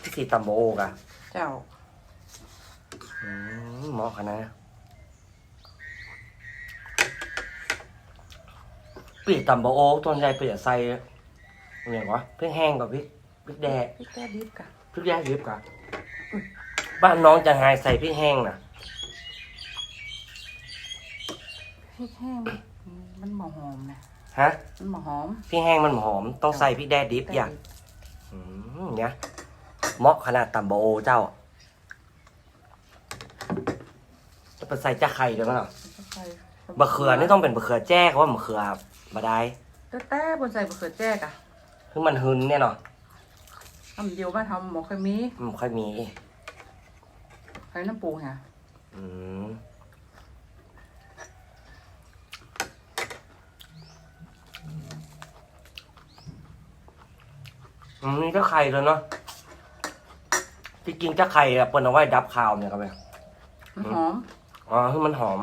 พี่สีตำโบโอกอะเจ้าอืมเหมาะขนาดนะปีตำโบโอกตัวใหญ่เปียใส่เนี่ยวะพริกแห้งกับพริกพริกแดงพี่แก้ดิบกะพริกแดงยิบกะบ้านน้องจะหายใส่พริกแห้งน่ะ พริกแห้งมันหมอหอมนะฮะ มันหมอหอม พริกแห้งมันหอม ต้องใส่พริกแดงดิบอย่างอืมเนี่ย เหมาะขนาดตำโบโอเจ้า จะไปใส่จะไข่ด้วยมั้งใส่บะเขือนี่ต้องเป็นบะเขือแจ้เพราะว่าบะเขือบะได้แต่แต่บนใส่บะเขือแจ้กะคือมันหึนเนี่ยเนาะทำเดียวบ้านทำหมอเคยมีมันค่อยมีใส่น้ำปูฮะอืมอืมนี่จะไข่เลยเนาะ ที่กินจะไข่อะเปิ้นเอาไว้ดับข่าวเนี่ยครับแม่มันหอมอ๋อคือมันหอม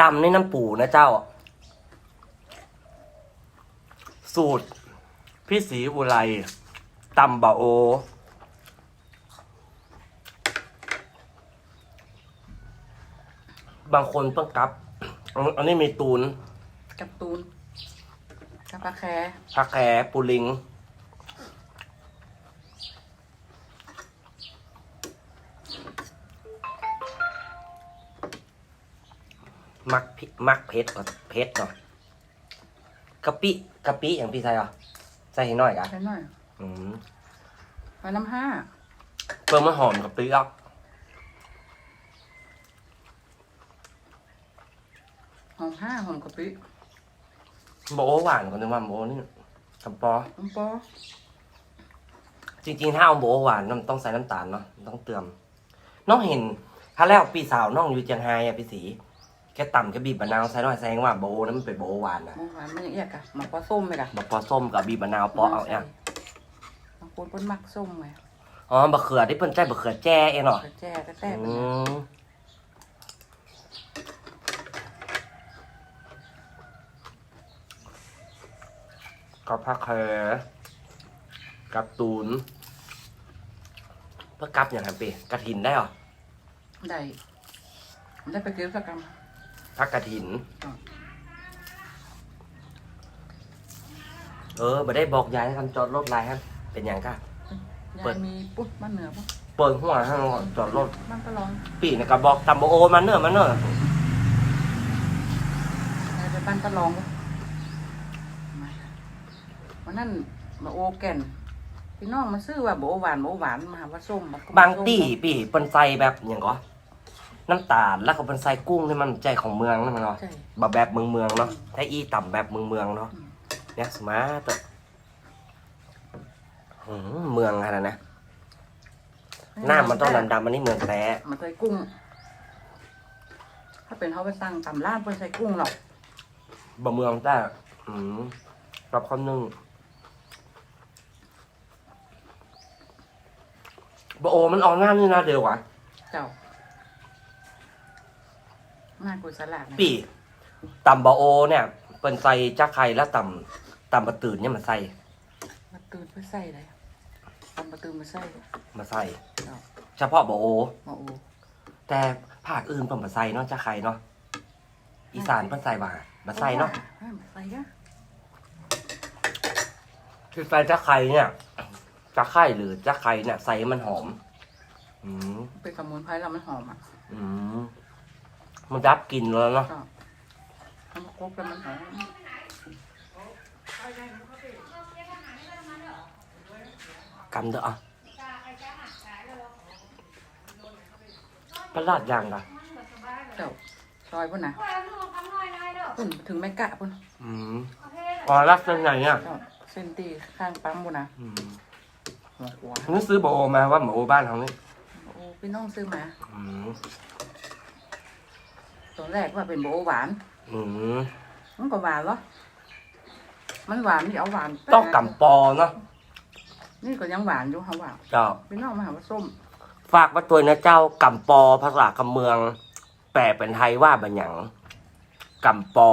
ดำๆนี่น้ำปูนะเจ้า สูตร พี่สีอุไรตำบะโอ บางคนเพิ่งกลับ อันอันนี้มีตูน กับตูนกับปลาแคผักแขปูลิง มักพิมักเพชรก่อนเพชรเนาะกะปิกะปิอย่างพี่ใส่เหรอใส่ให้หน่อยกะใส่หน่อยอืมใส่น้ำห้าเพิ่มมันหอมกะปิอะหอมห้าหอมกะปิโบโอหวานกว่านึงว่าโบโอนี่กำปอน้ำปอ จริงๆ ถ้าเอาโบโอหวานมันต้องใส่น้ำตาลเนาะต้องเติมน้องเห็นถ้าแล้วปีสาวน้องอยู่เจียงไฮ้อะพี่สี แค่ต่ำแค่บีบมะนาวใส่หน่อยแสดงว่าโบโอนั้นมันเป็นโบโอหวานนะหมอหวานมันอย่างเอียกะหมอปลาส้มไหมกะบักปอส้มกับบีบมะนาวเปาะเอาเนี่ยบางคนเพิ่นมักส้มไงอ๋อบักเขือที่เพิ่นใจบักเขือแจ้เองเนาะกระแจ้แต่แต่อืมกับผักแขกับตูนเพื่อกับอย่างไรปีกระถินได้เหรอ ได้ได้ไปเกี่ยวกับกรรม ผักกระถินอ่าเออบ่ได้บอกยายให้ทำจอดรถลายครับ เป็นอย่างก็ยาเปิดยมีปุ๊บบ้านเหนือปุ๊บเปิดหัวให้จอดรถบ้านตะลองปีนี่ก็บอกตำโบโอมันเนอะมันเนอะยายไปบ้านตะลองปุ๊บมาวันนั้นมาโอแก่นพี่น้องมาซื้อว่าโบหวานโบหวานมาหาว่าส้มมก็บางตีปีเปิ้นใส่แบบอย่างก็ น้ำตาลแล้วก็เปิ้นใส่กุ้งที่มันใจของเมืองนั่นมันเนาะใช่แบบแบบเมืองเมืองๆเนาะถ้าอีต่ำแบบเมืองเมืองๆเนาะอืมเนี่ยสมาร์ตอะหืมเมืองขนาดนะหน้ามันต้องดำๆอันนี้เมืองแท้ มันใส่กุ้ง ถ้าเป็นเขาไปสั่งตำร้านเพิ่นใส่กุ้งหรอกบะเมืองแต่อืมรับคำนึงบะโอมันออกหน้านี่นะเดียวกว่าเจ้า หน้ากุสลัดนะปีตำบะโอเนี่ยเป็นใส่จักไข่แล้วตำตำบะตื่นเนี่ยมันใส่มาตื่นเพื่อใส่เลยตำมาตื่นมาใส่มาใส่เจ้าเฉพาะบะโอ มาโอแต่ภาคอื่นเพิ่นบ่ใส่เนาะจักไข่เนาะอีสานเพิ่นใส่บ่าบ่ใส่เนาะให้มาใส่กะคือใส่จักไข่เนี่ยจักไข่หรือจักไข่เนี่ยใส่ให้มันหอม อืมเป็นสมุนไพรแล้วมันหอมอะ อืม มันดับกลินแล้วเนาะก็ทำมาครบแล้วมันหอมกำเด้ออะประหลาดอย่างละเจ้าซอยพุ่นนะพุ่นถึงแม่กะพุ่นอืมพอรับเส้นไหนเนี่ยเจ้าเส้นตีข้างปั๊มพุ่นนะอืมหัวหัวนี่ซื้อบะโอมาว่าหมูบ้านเขานี่โอ้พี่น้องซื้อมาอืม ตอนแรกว่าเป็นโบหวาน อืมมันก็หวานเหรอมันหวานนี่เอาหวานต้องกำปอเนาะนี่ก็ยังหวานอยู่ค่ะหวานเจ้า พี่น้องมาหาว่าส้ม ฝากว่าตัวนะเจ้ากำปอภาษากำเมือง แปลเป็นไทยว่าบัญญังกำปอ